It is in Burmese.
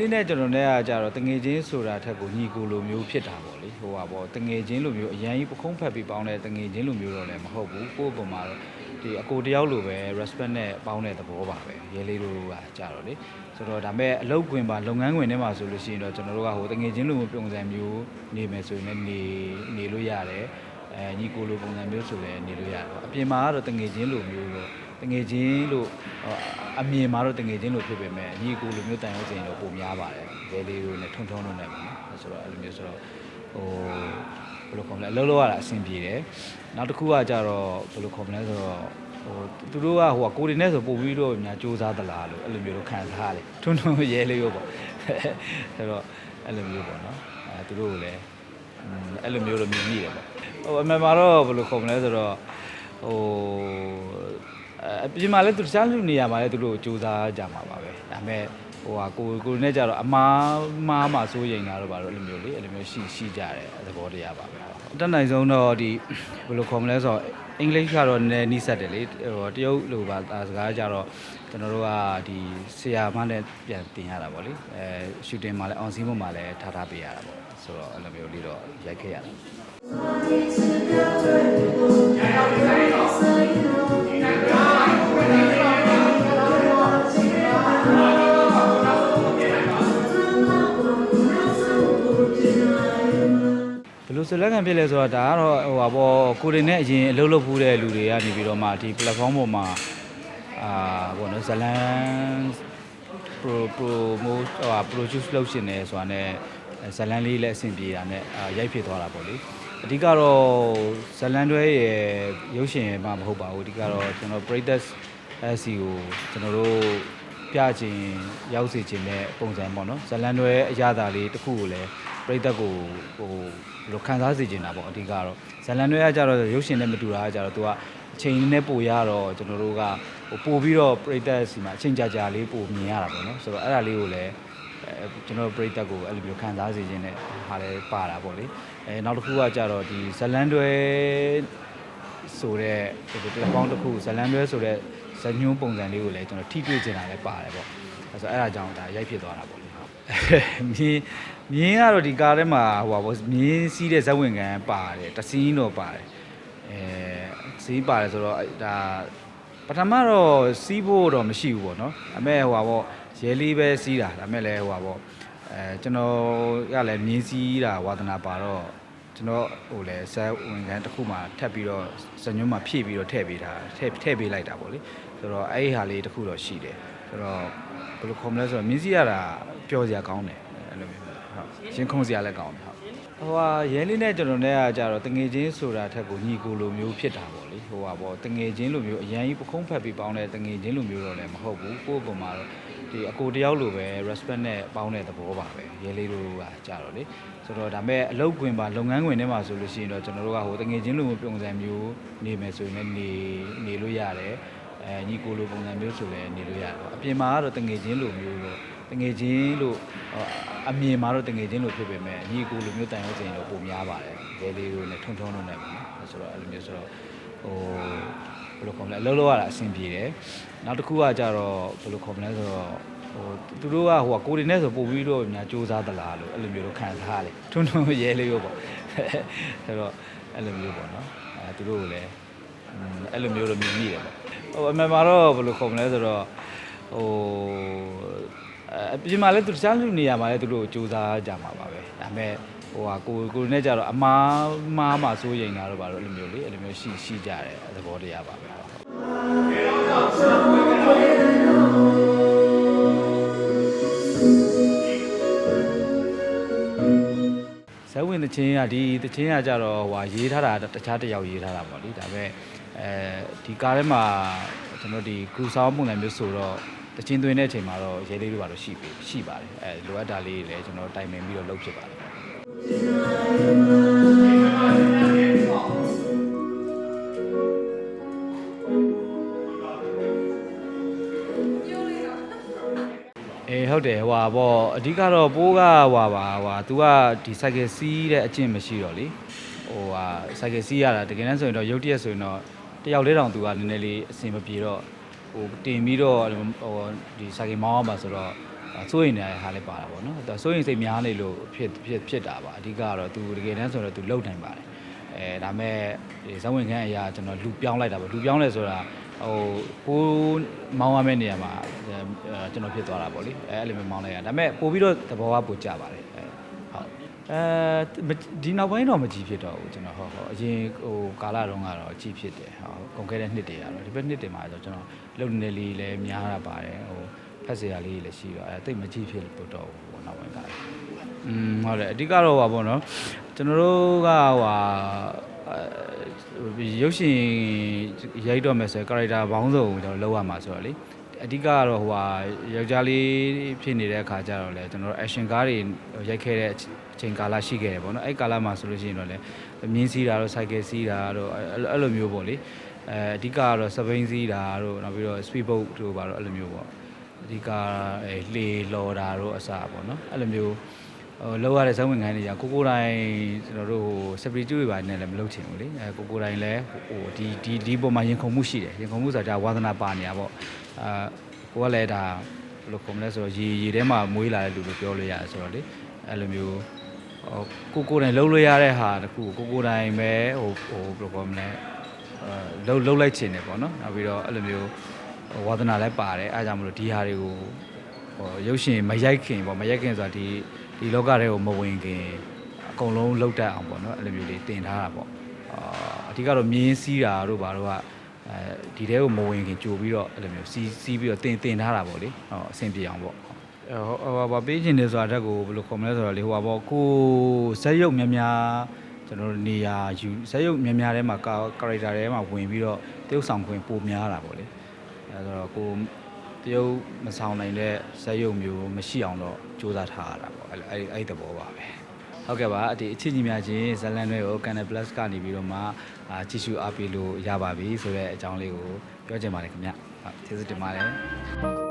လေးနဲ့ကျွန်တော်နဲ့ကကြတော့တငယ်ချင်းဆိုတာထက်ကိုညီကိုလိုမျိုးဖြစ်တာပေါ့လေဟိုပါပေါ့တငယ်ချင်းလိုမျိုးအရန်ကြီးပခုံးဖက်ပြီးပေါင်းတဲ့တငယ်ချင်းလိုမျိုးတော့လည်းမဟုတ်ဘူးကိုယ့်အပေါ်မှာတော့ဒီအကိုတယောက်လိုပဲ respect နဲ့ပေါင်းတဲ့သဘောပါပဲရဲလေးတို့ကကြတော့လေဆိုတော့ဒါပေမဲ့အလုပ်ခွင်ပါလုပ်ငန်းခွင်ထဲမှာဆိုလို့ရှိရင်တော့ကျွန်တော်တို့ကဟိုတငယ်ချင်းလိုမျိုးပုံစံမျိုးနေမယ်ဆိုရင်လည်းနေနေလို့ရတယ်အဲညီကိုလိုပုံစံမျိုးဆိုလည်းနေလို့ရတယ်ပေါ့အပြင်မှာကတော့တငယ်ချင်းလိုမျိုးတော့တငယ်ချင်းလို့ဟို အမြင်မှာတော့တငယ်ချင်းလိုဖြစ်ပေမဲ့ညီကိုလိုမျိုးတန်ရုံးစင်တော့ပုံများပါတယ်ရဲလေးတို့နဲ့ထုံထုံတို့နဲ့ပေါ့နော်ဆိုတော့အဲ့လိုမျိုးဆိုတော့ဟိုဘယ်လိုခေါ်မလဲအလုပ်လုပ်ရတာအဆင်ပြေတယ်နောက်တစ်ခုကကြတော့ဘယ်လိုခေါ်မလဲဆိုတော့ဟိုသူတို့ကဟိုကကိုရီနဲ့ဆိုပို့ပြီးတော့များစူးစမ်းသလားလို့အဲ့လိုမျိုးတော့ခံစားရတယ်ထွန်းထွန်းရဲလေးရောပေါ့အဲ့တော့အဲ့လိုမျိုးပေါ့နော်အဲသူတို့ကိုလည်းอืมအဲ့လိုမျိုးတော့မြင်မိတယ်ပေါ့ဟိုအမှန်မှာတော့ဘယ်လိုခေါ်မလဲဆိုတော့ဟို အပြင်မှာလည်းသူတခြားလူနေရာမှာလည်းသူတို့ကိုစူးစမ်းကြမှာပါပဲဒါပေမဲ့ဟိုဟာကိုကိုနဲ့ကြတော့အမားမားမှာစိုးရိမ်တာတော့ဗါတော့အဲ့လိုမျိုးလေအဲ့လိုမျိုးရှိရှိကြတယ်သဘောတရားပါပဲအတက်နိုင်ဆုံးတော့ဒီဘယ်လိုခေါ်မလဲဆိုတော့အင်္ဂလိပ်ကတော့နည်းနီးစက်တယ်လေဟိုတရုတ်လိုပါစကားကြတော့ကျွန်တော်တို့ကဒီဆရာမနဲ့ပြန်တင်ရတာပေါ့လေအဲရှူတင်မှာလည်းအောင်စီးမှုမှာလည်းထားထားပေးရတာပေါ့ဆိုတော့အဲ့လိုမျိုးလေးတော့ရိုက်ခဲ့ရတာဘယ် လိုဆက်လက်ခံဖြစ်လဲဆိုတော့ဒါကတော့ဟိုပါပေါ့ကိုရီနဲ့အရင်အလုပ်လုပ်ဖူးတဲ့လူတွေကနေပြီးတော့မှဒီ platform ပေါ်မှာအာဘောနော်ဇလန် pro promote ဟိုဟာ produce လုပ်ရှင်နေဆိုတာနဲ့ဇလန်လေးလည်းအဆင်ပြေတာနဲ့အာရိုက်ဖြစ်သွားတာပေါ့လေအဓိကတော့ဇလန်တွဲရဲ့ရုပ်ရှင်မှမဟုတ်ပါဘူးအဓိကတော့ကျွန်တော် Playtest SC ကိုကျွန်တော်တို့ပြခြင်းရောက်စေခြင်းတဲ့ပုံစံပေါ့နော်ဇလန်တွဲအရသာလေးတစ်ခုကိုလည်း ပရိသတ်ကိုဟိုဘယ်လိုခံစားစေချင်တာပေါ့အဓိကတော့ဇလန်တွဲကကြတော့ရုပ်ရှင်နဲ့မတူတာကကြတော့ तू ကအချိန်နဲ့ပိုရတော့ကျွန်တော်တို့ကဟိုပို့ပြီးတော့ပရိသတ်စီမှာအချိန်ကြာကြာလေးပို့မြင်ရတာပေါ့နော်ဆိုတော့အဲ့ဒါလေးကိုလည်းအဲကျွန်တော်ပရိသတ်ကိုအဲ့လိုမျိုးခံစားစေခြင်းနဲ့ဟာလည်းပါတာပေါ့လေအဲနောက်တစ်ခုကကြတော့ဒီဇလန်တွဲဆိုတဲ့ဒီ platform တစ်ခုဇလန်တွဲဆိုတဲ့ဇညွှန်းပုံစံလေးကိုလည်းကျွန်တော်ထိတွေ့ချင်တာလည်းပါတယ်ပေါ့အဲဆိုအဲ့ဒါကြောင့်ဒါရိုက်ဖြစ်သွားတာပေါ့လေဟုတ် မြင်းမြင်းကတော့ဒီကားထဲမှာဟိုပါပေါ့မြင်းစီးတဲ့ဇက်ဝင်ကန်ပါတယ်တစင်းတော့ပါတယ်အဲစီးပါတယ်ဆိုတော့အဲ့ဒါပထမတော့စီးဖို့တော့မရှိဘူးပေါ့နော်အမေဟိုပါပေါ့ရဲလေးပဲစီးတာဒါပေမဲ့လည်းဟိုပါပေါ့အဲကျွန်တော်ကလည်းမြင်းစီးတာဝါသနာပါတော့ကျွန်တော်ဟိုလေဇက်ဝင်ကန်တစ်ခုမှထပ်ပြီးတော့ဇညွှန်းမှဖြည့်ပြီးတော့ထည့်ပေးတာထည့်ထည့်ပေးလိုက်တာပေါ့လေဆိုတော့အဲ့ဒီဟာလေးတစ်ခုတော့ရှိတယ်ဆိုတော့ဘယ်လိုခေါ်မလဲဆိုတော့မြင်းစီးရတာ ပျော်စရာကောင်းတယ်အဲ့လိုမျိုးဟုတ်ရင်ခုန်စရာလည်းကောင်းတယ်ဟုတ်ဟိုဟာရဲလေးနဲ့ကျွန်တော်နဲ့ကကြတော့တငယ်ချင်းဆိုတာထက်ကိုညီကိုလိုမျိုးဖြစ်တာပေါ့လေဟိုဟာပေါ့တငယ်ချင်းလိုမျိုးအရန်ကြီးပခုံးဖက်ပြီးပေါင်းတဲ့တငယ်ချင်းလိုမျိုးတော့လည်းမဟုတ်ဘူးကိုယ့်အပေါ်မှာတော့ဒီအကိုတယောက်လိုပဲ respect နဲ့ပေါင်းတဲ့သဘောပါပဲရဲလေးတို့ကကြတော့လေဆိုတော့ဒါပေမဲ့အလုပ်ခွင်ပါလုပ်ငန်းခွင်ထဲမှာဆိုလို့ရှိရင်တော့ကျွန်တော်တို့ကဟိုတငယ်ချင်းလိုမျိုးပုံစံမျိုးနေမယ်ဆိုရင်လည်းနေနေလို့ရတယ်အဲညီကိုလိုပုံစံမျိုးဆိုလည်းနေလို့ရတယ်ပေါ့အပြင်မှာကတော့တငယ်ချင်းလိုမျိုးတော့ တငယ်ချင်းလို့ဟိုအမြင်မှာတော့တငယ်ချင်းလိုဖြစ်ပေမဲ့ညီကိုလိုမျိုးတန်ရုံးစင်တော့ပုံများပါတယ်ရဲလေးတို့နဲ့ထုံထုံတို့နဲ့ပေါ့နော်ဆိုတော့အဲ့လိုမျိုးဆိုတော့ဟိုဘယ်လိုခေါ်မလဲအလုပ်လုပ်ရတာအဆင်ပြေတယ်နောက်တစ်ခုကကြတော့ဘယ်လိုခေါ်မလဲဆိုတော့ဟိုသူတို့ကဟိုကကိုရီနဲ့ဆိုပို့ပြီးတော့များစူးစမ်းသလားလို့အဲ့လိုမျိုးတော့ခံစားရတယ်ထွန်းထွန်းရဲလေးရောပေါ့အဲ့တော့အဲ့လိုမျိုးပေါ့နော်အဲသူတို့ကိုလည်းอืมအဲ့လိုမျိုးတော့မြင်မိတယ်ပေါ့ဟိုအမှန်မှာတော့ဘယ်လိုခေါ်မလဲဆိုတော့ဟို အပြင်မှာလည်းသူတခြားလူနေရာမှာလည်းသူတို့ကိုစူးစမ်းကြမှာပါပဲဒါပေမဲ့ဟိုဟာကိုကိုနဲ့ကြတော့အမားမားမှာစိုးရိမ်တာတော့ဗါတော့အဲ့လိုမျိုးလေအဲ့လိုမျိုးရှိရှိကြတယ်သဘောတရားပါပဲဟုတ်ဇက်ဝင်တချင်းကဒီတချင်းကကြတော့ဟိုဟာရေးထားတာတခြားတစ်ယောက်ရေးထားတာပေါ့လေဒါပေမဲ့အဲဒီကားထဲမှာကျွန်တော်ဒီကူဆောင်းပုံစံမျိုးဆိုတော့ တချင်းသွင်းတဲ့အချိန်မှာတော့ရဲလေးတွေပါတော့ရှိပြီရှိပါတယ်အဲလိုအပ်တာလေးတွေလည်းကျွန်တော်တိုင်ပင်ပြီးတော့လုပ်ဖြစ်ပါတယ်အေးဟုတ်တယ်ဟွာပေါ့အဓိကတော့ပိုးကဟွာပါဟွာ तू ကဒီ cycle စီးတဲ့အကျင့်မရှိတော့လေဟိုဟာ cycle စီးရတာတကယ်တမ်းဆိုရင်တော့ရုပ်တရက်ဆိုရင်တော့တယောက်လေးတောင် तू ကနည်းနည်းလေးအဆင်မပြေတော့ ဟိုတင်ပြီးတော့ဟိုဒီ cycle မောင်းအောင်ပါဆိုတော့ဟအာစိုးရင်နေတဲ့ဟာလည်းပါတာပေါ့နော်ဒါစိုးရင်စိတ်များနေလို့ဖြစ်ဖြစ်ဖြစ်တာပါအဓိကကတော့သူတကယ်တမ်းဆိုတော့သူလုံနိုင်ပါတယ်အဲဒါမဲ့ဒီဇဝင်ခန်းအရာကျွန်တော်လူပြောင်းလိုက်တာပေါ့လူပြောင်းလဲဆိုတာဟိုပိုးမောင်းရမယ့်နေရာမှာအဲကျွန်တော်ဖြစ်သွားတာပေါ့လေအဲအဲ့လိုမျိုးမောင်းလိုက်ရဒါမဲ့ပို့ပြီးတော့သဘောကပိုကျပါတယ် အဲဟုတ်အဲဒီနောက်ပိုင်းတော့မကြည့်ဖြစ်တော့ဘူးကျွန်တော်ဟုတ်ဟုတ်အရင်ဟိုကာလတုန်းကတော့အကြည့်ဖြစ်တယ်ဟုတ်ကုန်ခဲ့တဲ့နှစ်တွေကတော့ဒီဘက်နှစ်တွေမှာဆိုကျွန်တော်လုံနေလေးလည်းများတာပါတယ်ဟိုဖက်စရာလေးလည်းရှိတော့အဲတိတ်မကြည့်ဖြစ်လို့တော့ဘူးပေါ့နောက်ပိုင်းကอืมဟုတ်တယ်အဓိကတော့ပါပေါ့နော်ကျွန်တော်တို့ကဟိုအဲရုပ်ရှင်ရိုက်တော့မယ်ဆိုရင် character ဘောင်းစုံကျွန်တော်လောက်ရမှာဆိုတော့လေ အဓိကကတော့ဟိုဟာယောက်ျားလေးဖြစ်နေတဲ့အခါကျတော့လေကျွန်တော်တို့ action ကားတွေရိုက်ခဲ့တဲ့အချိန်ကာလရှိခဲ့တယ်ပေါ့နော်အဲ့ကာလမှာဆိုလို့ရှိရင်တော့လေမြင်းစီးတာတို့ cycle စီးတာတို့အဲ့လိုမျိုးပေါ့လေအဲအဓိကကတော့စပိန်စီးတာတို့နောက်ပြီးတော့ speed boat တို့ပါတော့အဲ့လိုမျိုးပေါ့အဓိကအဲလှေလော်တာတို့အစပေါ့နော်အဲ့လိုမျိုးဟိုလောက်ရတဲ့ဇောင်းဝင်ခိုင်းနေကြကိုကိုတိုင်းကျွန်တော်တို့ဟို separate တွေပါနေလည်းမလုပ်ချင်ဘူးလေအဲကိုကိုတိုင်းလည်းဟိုဒီဒီဒီပုံမှာရင်ခုန်မှုရှိတယ်ရင်ခုန်မှုဆိုတာဝါသနာပါနေတာပေါ့ အာကိုကလည်းဒါဘယ်လိုခုန်မလဲဆိုတော့ရေရေထဲမှာမွေးလာတဲ့လူလို့ပြောလို့ရတယ်ဆိုတော့လေအဲ့လိုမျိုးဟိုကိုကိုတိုင်းလှုပ်လို့ရတဲ့ဟာတခုကိုကိုတိုင်းပဲဟိုဟိုဘယ်လိုခေါ်မလဲအဲလှုပ်လှုပ်လိုက်ချင်တယ်ပေါ့နော်နောက်ပြီးတော့အဲ့လိုမျိုးဝါသနာလည်းပါတယ်အားကြောင့်မလို့ဒီဟာတွေကိုဟိုရုပ်ရှင်မရိုက်ခင်ပေါ့မရိုက်ခင်ဆိုတာဒီဒီလောကထဲကိုမဝင်ခင်အကုန်လုံးလှုပ်တတ်အောင်ပေါ့နော်အဲ့လိုမျိုးလေးတင်ထားတာပေါ့အာအဓိကတော့မြင်းစီးတာတို့ဘာတို့က အဲဒီတဲကိုမဝင်ခင်ကြိုပြီးတော့အဲ့လိုမျိုးစီးစီးပြီးတော့တင်တင်ထားတာပေါ့လေဟောအဆင်ပြေအောင်ပေါ့ဟိုဟိုဘာပေးချင်တယ်ဆိုတာတက်ကိုဘယ်လိုခေါ်မလဲဆိုတော့လေဟိုပါပေါ့ကိုဇက်ရုပ်များများကျွန်တော်တို့နေရာယူဇက်ရုပ်များများထဲမှာကာရက်တာထဲမှာဝင်ပြီးတော့တရုပ်ဆောင်ခွင့်ပိုများတာပေါ့လေအဲဆိုတော့ကိုတရုတ်မဆောင်နိုင်တဲ့ဇက်ရုပ်မျိုးမရှိအောင်တော့စူးစမ်းထားရတာပေါ့အဲ့လိုအဲ့အဲ့ဒီသဘောပါပဲ ဟုတ်ကဲ့ပါဒီအချစ်ညီများချင်းဇလန်တွေကို Canal Plus ကနေပြီးတော့မှအာကြည့်ရှုအားပေးလို့ရပါပြီဆိုတဲ့အကြောင်းလေးကိုပြောချင်ပါတယ်ခင်ဗျဟုတ်ကျေးဇူးတင်ပါတယ်